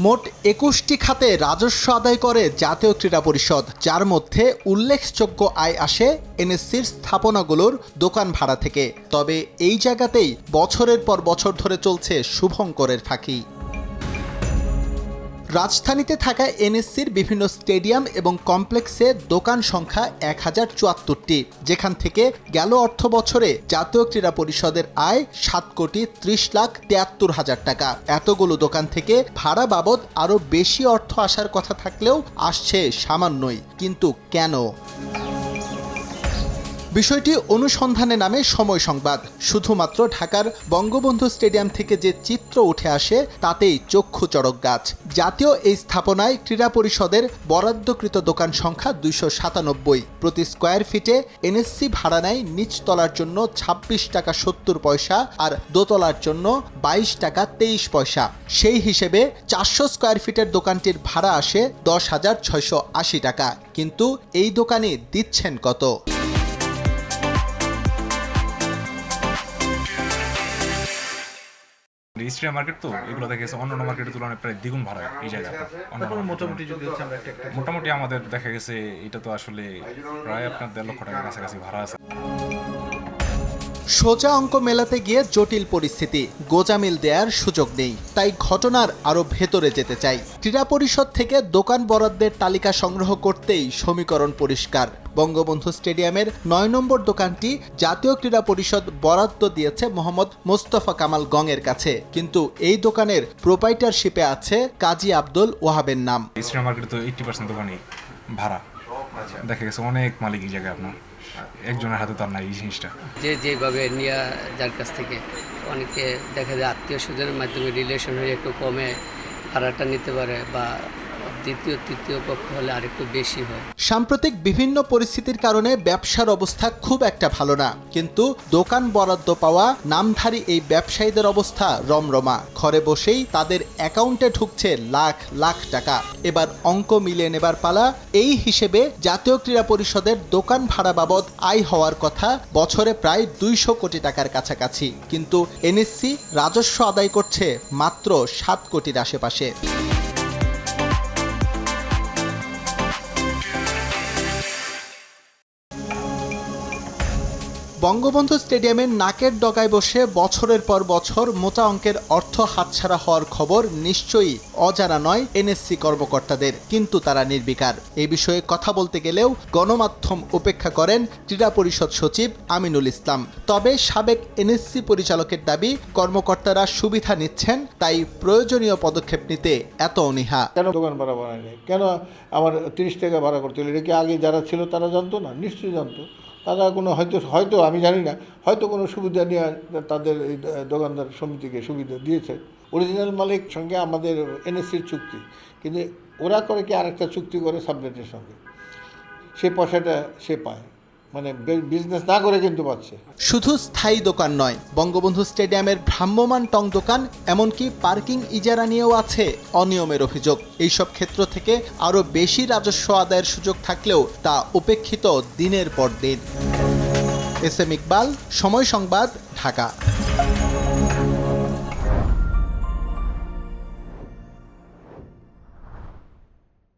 মোট একুশটি খাতে রাজস্ব আদায় করে জাতীয় ক্রীড়া পরিষদ, যার মধ্যে উল্লেখযোগ্য আয় আসে এনএসসির স্থাপনাগুলোর দোকান ভাড়া থেকে। তবে এই জায়গাতেই বছরের পর বছর ধরে চলছে শুভঙ্করের ফাঁকি। রাজধানীতে থাকা এনএসসির বিভিন্ন স্টেডিয়াম এবং কমপ্লেক্সে দোকান সংখ্যা এক হাজার চুয়াত্তরটি। যেখান থেকে গেল অর্থ বছরে জাতীয় ক্রীড়া পরিষদের আয় সাত কোটি ত্রিশ লাখ তিয়াত্তর হাজার টাকা। এতগুলো দোকান থেকে ভাড়া বাবদ আরও বেশি অর্থ আসার কথা থাকলেও আসছে সামান্যই। কিন্তু কেন? বিষয়টি অনুসন্ধানে নামে সময় সংবাদ। শুধুমাত্র ঢাকার বঙ্গবন্ধু স্টেডিয়াম থেকে যে চিত্র উঠে আসে, তাতেই চক্ষু চড়ক গাছ। জাতীয় এই স্থাপনায় ক্রীড়া পরিষদের বরাদ্দকৃত দোকান সংখ্যা দুইশো সাতানব্বই। প্রতি স্কোয়ার ফিটে এনএসসি ভাড়া নেয় নিচতলার জন্য ছাব্বিশ টাকা সত্তর পয়সা আর দোতলার জন্য বাইশ টাকা তেইশ পয়সা। সেই হিসেবে চারশো স্কোয়ার ফিটের দোকানটির ভাড়া আসে দশ হাজার ছয়শো আশি টাকা। কিন্তু এই দোকানে দিচ্ছেন কত? রেজিস্ট্রি মার্কেট তো এগুলো দেখা গেছে অন্যান্য মার্কেটের তুলনায় প্রায় দ্বিগুণ ভাড়া এই জায়গাটা মোটামুটি যদি হচ্ছে আমরা একটা একটা মোটামুটি আমাদের দেখা গেছে এটা তো আসলে প্রায় আপনার দেড় লক্ষ টাকার কাছাকাছি ভাড়া আছে। সোজা অঙ্ক মেলাতে গিয়ে জটিল পরিস্থিতি গোজামিল দেয়ার সুযোগ নেই তাই ঘটনার আরও ভেতরে যেতে চাই। ক্রীড়া পরিষদ থেকে দোকান বরাদ্দের তালিকা সংগ্রহ করতেই সমীকরণ পরিষ্কার। বঙ্গবন্ধু স্টেডিয়ামের নয় নম্বর দোকানটি জাতীয় ক্রীড়া পরিষদ বরাদ্দ দিয়েছে মোহাম্মদ মোস্তফা কামাল গংয়ের কাছে। কিন্তু এই দোকানের প্রোপাইটারশিপে আছে কাজী আব্দুল ওয়াহাবের নাম। রেজিস্ট্রি মার্কেটে তো এইটটি পার্সেন্ট দোকানই ভাড়া। দেখা গেছে অনেক মালিক এই জায়গায় আপনার। একজনের হাতে তার নাই এই জিনিসটা। যে যেভাবে নেওয়া যার কাছ থেকে অনেকে দেখা যায় আত্মীয় স্বজনের মাধ্যমে রিলেশন হয়ে একটু কমে ভাড়াটা নিতে পারে বা দ্বিতীয়, তৃতীয় পক্ষ হলে আরেকটু বেশি হয়। সাম্প্রতিক বিভিন্ন পরিস্থিতির কারণে ব্যবসার অবস্থা খুব একটা ভালো না। কিন্তু দোকান বরাদ্দ পাওয়া নামধারী এই ব্যবসায়ীদের অবস্থা রমরমা। ঘরে বসেই তাদের অ্যাকাউন্টে ঢুকছে লাখ লাখ টাকা। এবার অঙ্ক মিলিয়ে নেবার পালা, এই হিসেবে জাতীয় ক্রীড়া পরিষদের দোকান ভাড়া বাবদ আয় হওয়ার কথা বছরে প্রায় দুইশো কোটি টাকার কাছাকাছি। কিন্তু এনএসসি রাজস্ব আদায় করছে মাত্র সাত কোটির আশেপাশে। বঙ্গবন্ধু স্টেডিয়ামের নাকের ডগায় বসে বছরের পর বছর মোটা অঙ্কের অর্থ হাতছাড়া হওয়ার খবর নিশ্চয়ই অজানা নয় এনএসসি কর্মকর্তাদের, কিন্তু তারা নির্বিকার। এ বিষয়ে কথা বলতে গেলেও গণমাধ্যম উপেক্ষা করেন ক্রীড়া পরিষদ সচিব আমিনুল ইসলাম। তবে সাবেক এনএসসি পরিচালকের দাবি, কর্মকর্তারা সুবিধা নিচ্ছেন, তাই প্রয়োজনীয় পদক্ষেপ নিতে এত অনীহা। কেন দোকান ভাড়া বাড়ায়নি? কেন আমার তিরিশ টাকা ভাড়া করতে এটা কি আগে যারা ছিল তারা জানতো না? নিশ্চয়ই জানতো। তারা কোনো হয়তো হয়তো, আমি জানি না, হয়তো কোনো সুবিধা নিয়ে তাদের এই দোকানদার সমিতিকে সুবিধা দিয়েছে। অরিজিনাল মালিক সঙ্গে আমাদের এনএসসির চুক্তি। কিন্তু ওরা করে কি আরেকটা চুক্তি করে সাবলেটের সঙ্গে। সে পয়সাটা সে পায়। মানে বিজনেস না করে কিন্তু পাচ্ছে। শুধু স্থায়ী দোকান নয়, বঙ্গবন্ধু স্টেডিয়ামের ভ্রাম্যমান টং দোকান, এমনকি পার্কিং ইজারা নিয়েও আছে অনিয়মের অভিযোগ। এইসব ক্ষেত্র থেকে আরও বেশি রাজস্ব আদায়ের সুযোগ থাকলেও তা উপেক্ষিত দিনের পর দিন। এস এম ইকবাল, সময় সংবাদ, ঢাকা।